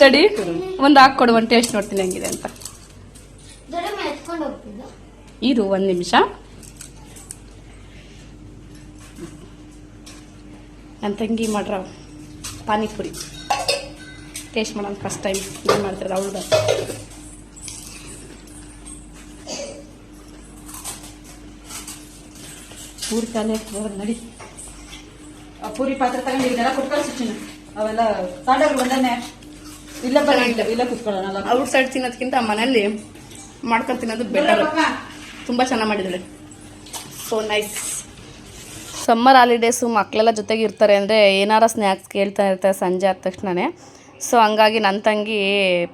ತಡಿ ಒಂದು ಹಾಕ್ಕೊಡು ಒಂದು ಟೇಸ್ಟ್ ನೋಡ್ತೀನಿ ಹೆಂಗಿದೆ ಅಂತ. ಇರು ಒಂದು ನಿಮಿಷ. ನನ್ನ ತಂಗಿ ಮಾಡ್ರ ಪಾನಿಪುರಿ. ಟೇಸ್ಟ್ ಮಾಡೋಣ ಫಸ್ಟ್ ಟೈಮ್ ಏನು ಮಾಡ್ತಾರೆ ಅವಳು ಪೂರಿ ತಾನೆ ನಡಿ. ಆ ಪೂರಿ ಪಾತ್ರೆ ತಗೊಂಡು ಇದೆಲ್ಲ ಅವೆಲ್ಲ ತಾಂಡವ್ರು ಬಂದಾನೆ. ಇಲ್ಲ ಇಲ್ಲ ಕುತ್ಕೊಳ್ಳೋಣ ಔಟ್ ಸೈಡ್ ತಿನ್ನೋದಕ್ಕಿಂತ ಮನೇಲಿ ಮಾಡ್ಕೊಂಡು ತಿನ್ನೋದು ಬೆಟರ್ ತುಂಬ ಚೆನ್ನಾಗಿ ಮಾಡಿದ್ದಾಳೆ ಸೊ ನೈಸ್ ಸಮ್ಮರ್ ಹಾಲಿಡೇಸು ಮಕ್ಕಳೆಲ್ಲ ಜೊತೆಗೆ ಇರ್ತಾರೆ ಅಂದರೆ ಏನಾರ ಸ್ನ್ಯಾಕ್ಸ್ ಕೇಳ್ತಾ ಇರ್ತಾರೆ ಸಂಜೆ ಆದ ತಕ್ಷಣವೇ ಸೊ ಹಂಗಾಗಿ ನನ್ನ ತಂಗಿ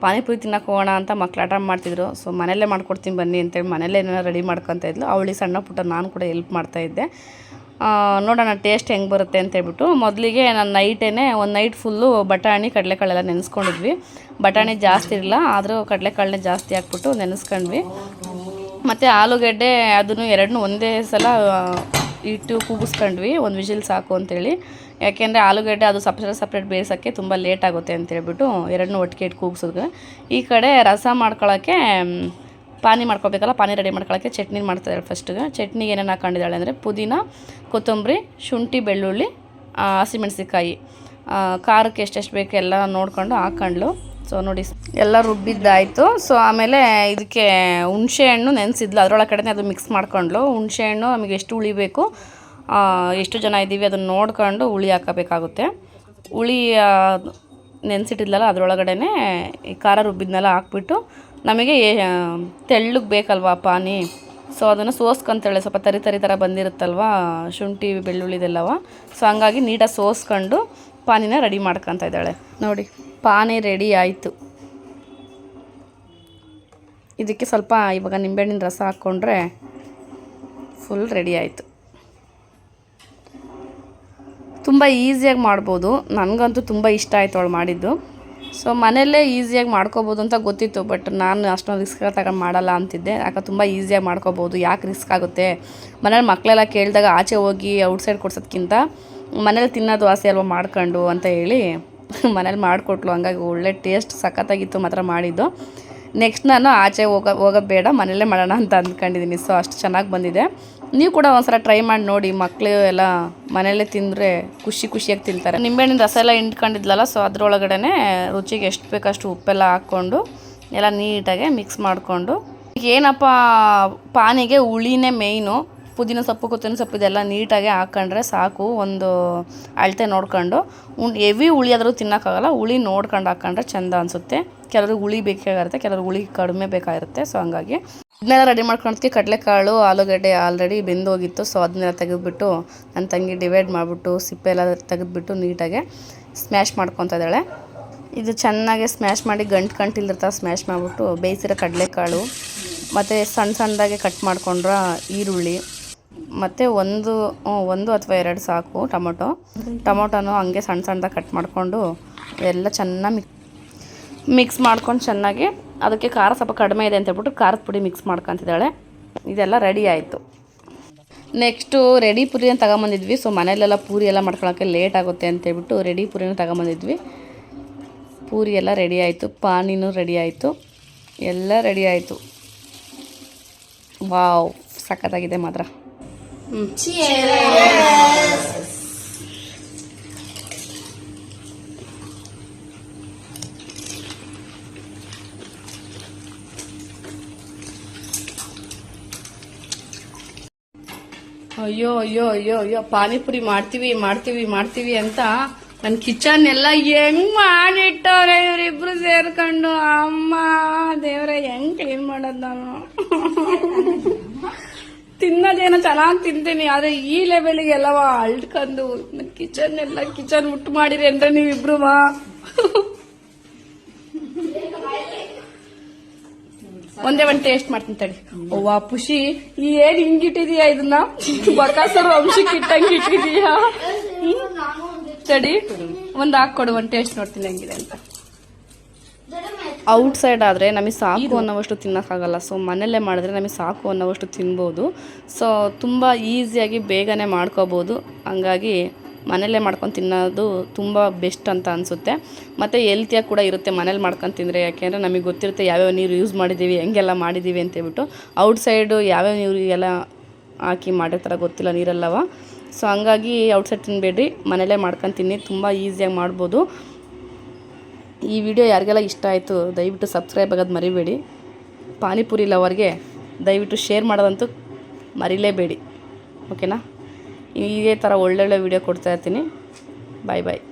ಪಾನಿಪುರಿ ತಿನ್ನಕ್ಕೆ ಹೋಗೋಣ ಅಂತ ಮಕ್ಳು ಆಟ ಮಾಡ್ತಿದ್ರು. ಸೊ ಮನೆಯಲ್ಲೇ ಮಾಡ್ಕೊಡ್ತೀನಿ ಬನ್ನಿ ಅಂತೇಳಿ ಮನೆಯಲ್ಲೇ ಏನಾರ ರೆಡಿ ಮಾಡ್ಕೊತಾ ಇದ್ಲು. ಅವಳಿಗೆ ಸಣ್ಣ ಪುಟ್ಟ ನಾನು ಕೂಡ ಹೆಲ್ಪ್ ಮಾಡ್ತಾ ಇದ್ದೆ. ಆ, ನೋಡೋಣ ಟೇಸ್ಟ್ ಹೆಂಗೆ ಬರುತ್ತೆ ಅಂತ ಹೇಳ್ಬಿಟ್ಟು. ಮೊದಲಿಗೆ ನಾನು ನೈಟೇ ಒಂದು ನೈಟ್ ಫುಲ್ಲು ಬಟಾಣಿ, ಕಡಲೆಕಾಳೆಲ್ಲ ನೆನೆಸ್ಕೊಂಡಿದ್ವಿ. ಬಟಾಣಿ ಜಾಸ್ತಿ ಇರಲಿಲ್ಲ, ಆದರೂ ಕಡಲೆಕಾಳನ್ನೇ ಜಾಸ್ತಿ ಹಾಕ್ಬಿಟ್ಟು ನೆನೆಸ್ಕೊಂಡ್ವಿ. ಮತ್ತು ಆಲೂಗಡ್ಡೆ ಅದನ್ನು ಎರಡನ್ನೂ ಒಂದೇ ಸಲ ಇಟ್ಟು ಕೂಗಿಸ್ಕೊಂಡ್ವಿ. ಒಂದು ವಿಜಿಲ್ ಸಾಕು ಅಂತೇಳಿ. ಯಾಕೆಂದರೆ ಆಲೂಗಡ್ಡೆ ಅದು ಸಪ್ರೇಟ್ ಸಪ್ರೇಟ್ ಬೇಯಿಸೋಕ್ಕೆ ತುಂಬ ಲೇಟ್ ಆಗುತ್ತೆ ಅಂತ ಹೇಳ್ಬಿಟ್ಟು ಎರಡನ್ನೂ ಒಟ್ಟಿಗೆ ಇಟ್ಟು ಕೂಗಿಸಿದ್ವಿ. ಈ ಕಡೆ ರಸ ಮಾಡ್ಕೊಳ್ಳೋಕ್ಕೆ ಪಾನಿ ಮಾಡ್ಕೊಬೇಕಲ್ಲ ಪಾನಿ ರೆಡಿ ಮಾಡ್ಕೊಳ್ಳೋಕ್ಕೆ ಚಟ್ನಿ ಮಾಡ್ತಾಯಿದ್ದಾಳೆ ಫಸ್ಟಿಗೆ ಚಟ್ನಿಗೆ ಏನೇನು ಹಾಕೊಂಡಿದ್ದಾಳೆ ಅಂದರೆ ಪುದೀನ ಕೊತ್ತಂಬರಿ ಶುಂಠಿ ಬೆಳ್ಳುಳ್ಳಿ ಹಸಿಮೆಣಸಿಕಾಯಿ ಖಾರಕ್ಕೆ ಎಷ್ಟೆಷ್ಟು ಬೇಕು ಎಲ್ಲ ನೋಡ್ಕೊಂಡು ಹಾಕೊಂಡ್ಲು. ಸೊ ನೋಡಿ ಎಲ್ಲ ರುಬ್ಬಿದ್ದಾಯಿತು. ಸೊ ಆಮೇಲೆ ಇದಕ್ಕೆ ಹುಣಸೆಹಣ್ಣು ನೆನೆಸಿದ್ಲು. ಅದರೊಳಗೆ ಕಡೆನೇ ಅದು ಮಿಕ್ಸ್ ಮಾಡ್ಕೊಂಡ್ಲು. ಹುಣಸೆಹಣ್ಣು ನಮಗೆ ಎಷ್ಟು ಹುಳಿ ಬೇಕು ಆ, ಎಷ್ಟು ಜನ ಇದ್ದೀವಿ ಅದನ್ನು ನೋಡ್ಕೊಂಡು ಹುಳಿ ಹಾಕಬೇಕಾಗುತ್ತೆ. ಹುಳಿ ನೆನೆಸಿಟ್ಟಿದ್ಲಲ್ಲ ಅದರೊಳಗಡೆ ಈ ಖಾರ ರುಬ್ಬಿದ್ನೆಲ್ಲ ಹಾಕ್ಬಿಟ್ಟು ನಮಗೆ ತೆಳ್ಳಗೆ ಬೇಕಲ್ವಾ ಪಾನಿ? ಸೊ ಅದನ್ನು ಸೋಸ್ಕೊಂತಾಳೆ ಸ್ವಲ್ಪ ತರಿ ತರಿ ಥರ ಬಂದಿರುತ್ತಲ್ವ, ಶುಂಠಿ ಬೆಳ್ಳುಳ್ಳಿದೆಲ್ಲವ ಸೊ ಹಂಗಾಗಿ ನೀಟಾಗಿ ಸೋಸ್ಕೊಂಡು ಪಾನಿನ ರೆಡಿ ಮಾಡ್ಕೊತಾ ಇದ್ದಾಳೆ. ನೋಡಿ, ಪಾನಿ ರೆಡಿ ಆಯಿತು. ಇದಕ್ಕೆ ಸ್ವಲ್ಪ ಇವಾಗ ನಿಂಬೆಹಣ್ಣಿನ ರಸ ಹಾಕ್ಕೊಂಡ್ರೆ ಫುಲ್ ರೆಡಿ ಆಯಿತು. ತುಂಬ ಈಸಿಯಾಗಿ ಮಾಡ್ಬೋದು. ನನಗಂತೂ ತುಂಬ ಇಷ್ಟ ಆಯಿತು ಅವಳು ಮಾಡಿದ್ದು. ಸೊ ಮನೆಯಲ್ಲೇ ಈಸಿಯಾಗಿ ಮಾಡ್ಕೋಬೋದು ಅಂತ ಗೊತ್ತಿತ್ತು ಬಟ್ ನಾನು ಅಷ್ಟೊಂದು ರಿಸ್ಕ್ ತಗೊಂಡು ಮಾಡಲ್ಲ ಅಂತಿದ್ದೆ. ಯಾಕೆ ತುಂಬ ಈಸಿಯಾಗಿ ಮಾಡ್ಕೋಬೋದು, ಯಾಕೆ ರಿಸ್ಕ್ ಆಗುತ್ತೆ? ಮನೇಲಿ ಮಕ್ಕಳೆಲ್ಲ ಕೇಳಿದಾಗ ಆಚೆ ಹೋಗಿ ಔಟ್ಸೈಡ್ ಕೊಡ್ಸೋದ್ಕಿಂತ ಮನೇಲಿ ತಿನ್ನೋದು ಆಸೆ ಅಲ್ವಾ ಮಾಡ್ಕೊಂಡು ಅಂತ ಹೇಳಿ ಮನೇಲಿ ಮಾಡಿಕೊಟ್ಲು. ಹಂಗಾಗಿ ಒಳ್ಳೆ ಟೇಸ್ಟ್ ಸಖತ್ತಾಗಿತ್ತು ಮಾತ್ರ ಮಾಡಿದ್ದು. ನೆಕ್ಸ್ಟ್ ನಾನು ಆಚೆ ಹೋಗೋ, ಹೋಗೋದು ಬೇಡ ಮನೇಲೇ ಮಾಡೋಣ ಅಂತ ಅಂದ್ಕೊಂಡಿದ್ದೀನಿ ಸೊ ಅಷ್ಟು ಚೆನ್ನಾಗಿ ಬಂದಿದೆ. ನೀವು ಕೂಡ ಒಂದ್ಸಲ ಟ್ರೈ ಮಾಡಿ ನೋಡಿ ಮಕ್ಕಳು ಎಲ್ಲ ಮನೇಲೆ ತಿಂದರೆ ಖುಷಿ ಖುಷಿಯಾಗಿ ತಿಂತಾರೆ. ನಿಂಬೆಹಣ್ಣಿನ ರಸ ಎಲ್ಲ ಹಿಂಡ್ಕೊಂಡಿದ್ಲಲ್ಲ ಸೊ ಅದರೊಳಗಡೆ ರುಚಿಗೆ ಎಷ್ಟು ಬೇಕಷ್ಟು ಉಪ್ಪೆಲ್ಲ ಹಾಕ್ಕೊಂಡು, ಎಲ್ಲ ನೀಟಾಗಿ ಮಿಕ್ಸ್ ಮಾಡಿಕೊಂಡು. ಏನಪ್ಪ, ಪಾನಿಗೆ ಹುಳಿನೇ ಮೇಯ್ನು ಪುದೀನ ಸೊಪ್ಪು, ಕೊತ್ತಂಬರಿ ಸೊಪ್ಪು ಇದೆಲ್ಲ ನೀಟಾಗಿ ಹಾಕೊಂಡ್ರೆ ಸಾಕು ಒಂದು ಅಳತೆ ನೋಡ್ಕೊಂಡು. ಉಣ್ ಹೆವಿ ಹುಳಿ ಆದರೂ ತಿನ್ನೋಕ್ಕಾಗಲ್ಲ, ಹುಳಿ ನೋಡ್ಕೊಂಡು ಹಾಕೊಂಡ್ರೆ ಚೆಂದ ಅನಿಸುತ್ತೆ. ಕೆಲವ್ರಿಗೆ ಹುಳಿ ಬೇಕಾಗಿರುತ್ತೆ, ಕೆಲವ್ರಿಗೆ ಹುಳಿ ಕಡಿಮೆ ಬೇಕಾಗಿರುತ್ತೆ, ಸೊ ಹಂಗಾಗಿ. ಇದನ್ನೆಲ್ಲ ರೆಡಿ ಮಾಡ್ಕೊಳೋದಕ್ಕೆ ಕಡಲೆಕಾಳು, ಆಲೂಗಡ್ಡೆ ಆಲ್ರೆಡಿ ಬೆಂದೋಗಿತ್ತು, ಸೊ ಅದನ್ನೆಲ್ಲ ತೆಗೆದುಬಿಟ್ಟು ನನ್ನ ತಂಗಿ ಡಿವೈಡ್ ಮಾಡಿಬಿಟ್ಟು, ಸಿಪ್ಪೆ ಎಲ್ಲ ತೆಗೆದುಬಿಟ್ಟು ನೀಟಾಗಿ ಸ್ಮ್ಯಾಶ್ ಮಾಡ್ಕೊತಾ ಇದ್ದಾಳೆ. ಇದು ಚೆನ್ನಾಗಿ ಸ್ಮ್ಯಾಶ್ ಮಾಡಿ ಗಂಟು ಗಂಟು ಇಲ್ದಿರ್ತಾ ಸ್ಮ್ಯಾಶ್ ಮಾಡಿಬಿಟ್ಟು ಬೇಯಿಸಿರೋ ಕಡಲೆಕಾಳು, ಮತ್ತು ಸಣ್ಣ ಸಣ್ಣದಾಗೆ ಕಟ್ ಮಾಡ್ಕೊಂಡ್ರೆ ಈರುಳ್ಳಿ. ಮತ್ತು ಒಂದು ಒಂದು ಅಥವಾ ಎರಡು ಸಾಕು ಟೊಮೊಟೊ. ಟೊಮೊಟೊನು ಹಂಗೆ ಸಣ್ಣ ಸಣ್ಣದಾಗಿ ಕಟ್ ಮಾಡಿಕೊಂಡು ಎಲ್ಲ ಚೆನ್ನಾಗಿ ಮಿಕ್, ಮಿಕ್ಸ್ ಮಾಡ್ಕೊಂಡು ಚೆನ್ನಾಗಿ ಅದಕ್ಕೆ ಖಾರ ಸ್ವಲ್ಪ ಕಡಿಮೆ ಇದೆ ಅಂತ ಹೇಳ್ಬಿಟ್ಟು ಖಾರದ ಪುಡಿ ಮಿಕ್ಸ್ ಮಾಡ್ಕೊತಿದ್ದಾಳೆ. ಇದೆಲ್ಲ ರೆಡಿ ಆಯಿತು. ನೆಕ್ಸ್ಟು ರೆಡಿ ಪುರಿನ ತಗೊಂಬಂದಿದ್ವಿ. ಸೊ ಮನೆಯಲ್ಲೆಲ್ಲ ಪೂರಿ ಎಲ್ಲ ಮಾಡ್ಕೊಳಕ್ಕೆ ಲೇಟ್ ಆಗುತ್ತೆ ಅಂತೇಳ್ಬಿಟ್ಟು ರೆಡಿ ಪುರಿನ ತಗೊಂಬಂದಿದ್ವಿ. ಪೂರಿ ಎಲ್ಲ ರೆಡಿ ಆಯಿತು. ಪಾನಿನೂ ರೆಡಿ ಆಯಿತು. ಎಲ್ಲ ರೆಡಿ ಆಯಿತು. ವಾವ್, ಸಖತ್ತಾಗಿದೆ ಮಾತ್ರ. ಹ್ಞೂ ಅಯ್ಯೋ ಅಯ್ಯೋ ಅಯ್ಯೋ ಅಯ್ಯೋ ಪಾನಿಪುರಿ ಮಾಡ್ತೀವಿ ಮಾಡ್ತೀವಿ ಮಾಡ್ತೀವಿ ಅಂತ ನನ್ನ ಕಿಚನ್ ಎಲ್ಲ ಹೆಂಗ್ ಮಾಡಿಟ್ಟವ್ರೆ ಇವ್ರಿಬ್ರು ಸೇರ್ಕೊಂಡು? ಅಮ್ಮ ದೇವ್ರೆ ಹೆಂಗ್ ಕ್ಲೀನ್ ಮಾಡೋದ್ ನಾನು? ತಿನ್ನೋದೇನೋ ಚೆನ್ನಾಗಿ ತಿಂತೀನಿ, ಆದ್ರೆ ಈ ಲೆವೆಲ್ಗೆ ಎಲ್ಲವ ಅಳ್ಕಂದು ಕಿಚನ್ ಎಲ್ಲ ಕಿಚನ್ ಮುಟ್ಟು ಮಾಡಿರಿ ಅಂದ್ರೆ ನೀವಿಬ್ರು ಮಾ. ಒಂದೇ ಒಂದ್ ಟೇಸ್ಟ್ ಮಾಡ್ತೀನಿ ತಡಿ. ಅವ್ವ ಖುಷಿ. ಈ ಏನ್ ಹಿಂಗಿಟ್ಟಿದೀಯಾ ಇದನ್ನ? ಬಕಾಸರ್ ವಂಶಕ್ಕೆ ಇಟ್ಟಂಗೆ ಇಟ್ಟಿದೀಯಾ? ತಡಿ. ಒಂದ್ ಹಾಕೊಡು ಒಂದ್ ಟೇಸ್ಟ್ ನೋಡ್ತೀನಿ ಹೆಂಗಿದೆ ಅಂತ. ಔಟ್ ಸೈಡ್ ಆದರೆ ನಮಗೆ ಸಾಕು ಅನ್ನೋವಷ್ಟು ತಿನ್ನೋಕ್ಕಾಗಲ್ಲ. ಸೊ ಮನೆಯಲ್ಲೇ ಮಾಡಿದ್ರೆ ನಮಗೆ ಸಾಕು ಅನ್ನೋವಷ್ಟು ತಿನ್ಬೋದು. ಸೊ ತುಂಬ ಈಸಿಯಾಗಿ ಬೇಗನೆ ಮಾಡ್ಕೋಬೋದು. ಹಂಗಾಗಿ ಮನೆಯಲ್ಲೇ ಮಾಡ್ಕೊಂಡು ತಿನ್ನೋದು ತುಂಬ ಬೆಸ್ಟ್ ಅಂತ ಅನಿಸುತ್ತೆ. ಮತ್ತು ಹೆಲ್ತಿಯಾಗಿ ಕೂಡ ಇರುತ್ತೆ ಮನೇಲಿ ಮಾಡ್ಕೊಂಡು ತಿಂದರೆ. ಯಾಕೆಂದರೆ ನಮಗೆ ಗೊತ್ತಿರುತ್ತೆ ಯಾವ್ಯಾವ ನೀರು ಯೂಸ್ ಮಾಡಿದ್ದೀವಿ ಹೆಂಗೆಲ್ಲ ಮಾಡಿದ್ದೀವಿ ಅಂತೇಳ್ಬಿಟ್ಟು. ಔಟ್ಸೈಡು ಯಾವ್ಯಾವ ನೀರು ಎಲ್ಲ ಹಾಕಿ ಮಾಡಿರ್ತಾರೆ ಗೊತ್ತಿಲ್ಲ ನೀರಲ್ಲವ. ಸೊ ಹಂಗಾಗಿ ಔಟ್ಸೈಡ್ ತಿನ್ನಬೇಡ್ರಿ ಮನೇಲೇ ಮಾಡ್ಕೊಂಡು ತಿನ್ನಿ. ತುಂಬ ಈಸಿಯಾಗಿ ಮಾಡ್ಬೋದು. ಈ ವಿಡಿಯೋ ಯಾರಿಗೆಲ್ಲ ಇಷ್ಟ ಆಯಿತು, ದಯವಿಟ್ಟು ಸಬ್ಸ್ಕ್ರೈಬ್ ಆಗೋದು ಮರಿಬೇಡಿ. ಪಾನಿಪುರಿ ಲವರ್ಗೆ ದಯವಿಟ್ಟು ಶೇರ್ ಮಾಡೋದಂತೂ ಮರಿಲೇಬೇಡಿ. ಓಕೆನಾ ಇದೇ ಥರ ಒಳ್ಳೊಳ್ಳೆ ವಿಡಿಯೋ ಕೊಡ್ತಾ ಇರ್ತೀನಿ. ಬಾಯ್ ಬಾಯ್